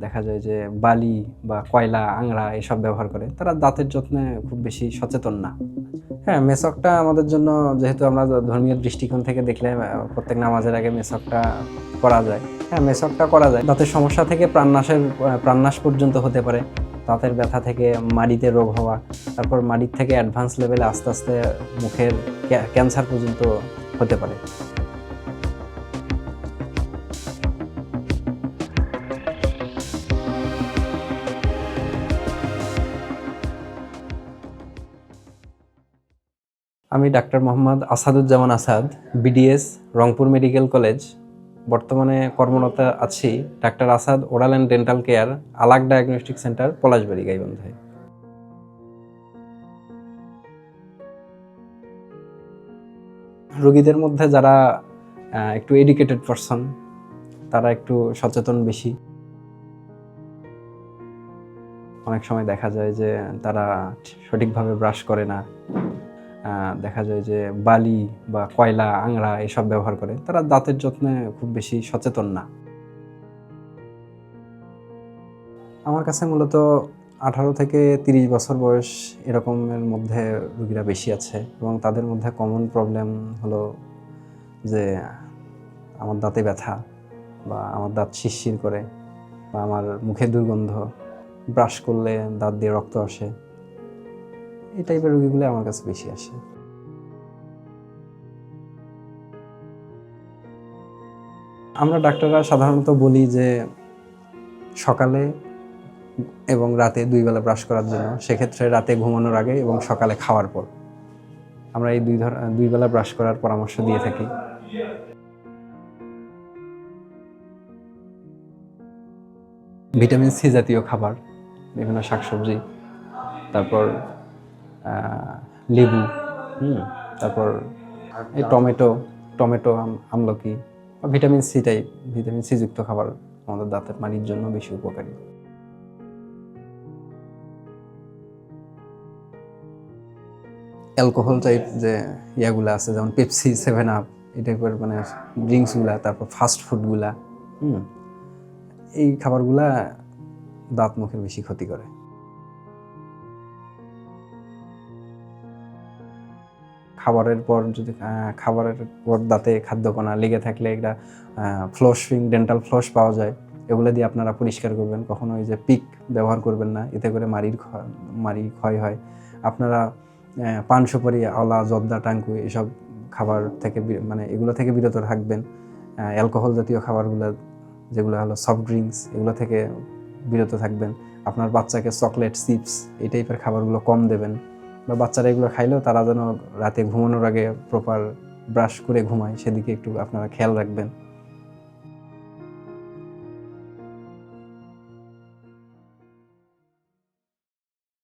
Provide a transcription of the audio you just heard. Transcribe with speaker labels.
Speaker 1: দেখা যায় যে বালি বা কয়লা আংড়া এসব ব্যবহার করে। তারা দাঁতের যত্নে খুব বেশি সচেতন না। হ্যাঁ মেসকটা আমাদের জন্য, যেহেতু আমরা ধর্মীয় দৃষ্টিকোণ থেকে দেখলে প্রত্যেক নামাজের আগে মেসকটা করা যায়। হ্যাঁ মেসকটা করা যায়। দাঁতের সমস্যা থেকে প্রাণনাশের প্রাণনাশ পর্যন্ত হতে পারে। দাঁতের ব্যথা থেকে, মাড়িতে রোগ হওয়া, তারপর মাড়ির থেকে অ্যাডভান্স লেভেলে আস্তে আস্তে মুখের ক্যান্সার পর্যন্ত হতে পারে। আমি doctor Mohammad Asaduzzaman Asad BDS Rangpur medical college. বর্তমানে কর্মরত আছি doctor Asad oral and dental care, Alag diagnostic centre, Palashbari, গাইবান্ধায়। রোগীদের মধ্যে যারা একটু এডুকেটেড পারসন তারা একটু সচেতন বেশি। অনেক সময় দেখা যায় যে তারা সঠিকভাবে ব্রাশ করে না। দেখা যায় যে বালি বা কয়লা, আংড়া এসব ব্যবহার করে, তারা দাঁতের যত্নে খুব বেশি সচেতন না। আমার কাছে মূলত আঠারো থেকে তিরিশ বছর বয়স এরকমের মধ্যে রুগীরা বেশি আছে এবং তাদের মধ্যে কমন প্রবলেম হলো যে আমার দাঁতে ব্যথা বা আমার দাঁত শিরশির করে বা আমার মুখে দুর্গন্ধ। ব্রাশ করলে দাঁত দিয়ে রক্ত আসে। এই টাইপের রোগীগুলো আমার কাছে বেশি আসে। আমরা ডাক্তাররা সাধারণত বলি যে সকালে এবং রাতে দুই বেলা ব্রাশ করার জন্য। সেক্ষেত্রে রাতে ঘুমানোর আগে এবং সকালে খাওয়ার পর। আমরা এই দুই ধর দুই বেলা ব্রাশ করার পরামর্শ দিয়ে থাকি। ভিটামিন সি জাতীয় খাবার, বিভিন্ন শাকসবজি, তারপর লেবু, হুম, তারপর এই টমেটো টমেটো আম- আমলকি vitamin C type vitamin C যুক্ত খাবার আমাদের দাঁতের মাড়ির জন্য বেশি উপকারী। অ্যালকোহল টাইপ যে ইয়াগুলো আছে, যেমন পেপসি, সেভেন আপ, এই টাইপের মানে ড্রিঙ্কসগুলা, তারপর ফাস্ট ফুডগুলা, হুম, এই খাবারগুলা দাঁত মুখের বেশি ক্ষতি করে। খাবারের পর যদি খাবারের পর দাঁতে খাদ্যকণা লেগে থাকলে একটা ফ্লোসিং ডেন্টাল ফ্লোস পাওয়া যায়। এগুলো দিয়ে আপনারা পরিষ্কার করবেন। কখনো ওই যে পিক ব্যবহার করবেন না। এতে করে ক্ষয় মাড়ি ক্ষয় হয়। আপনারা পান সুপারি আওলা জর্দা, টাঙ্কু এসব খাবার থেকে মানে এগুলো থেকে বিরত থাকবেন অ্যালকোহল জাতীয় খাবারগুলো, যেগুলো হলো সফট ড্রিঙ্কস এগুলো থেকে বিরত থাকবেন। আপনার বাচ্চাকে চকলেট চিপস এই টাইপের খাবারগুলো কম দেবেন। বা বাচ্চারা এগুলো খাইলেও তারা যেন রাতে ঘুমানোর আগে প্রপার ব্রাশ করে ঘুমায়, সেদিকে একটু আপনারা খেয়াল রাখবেন।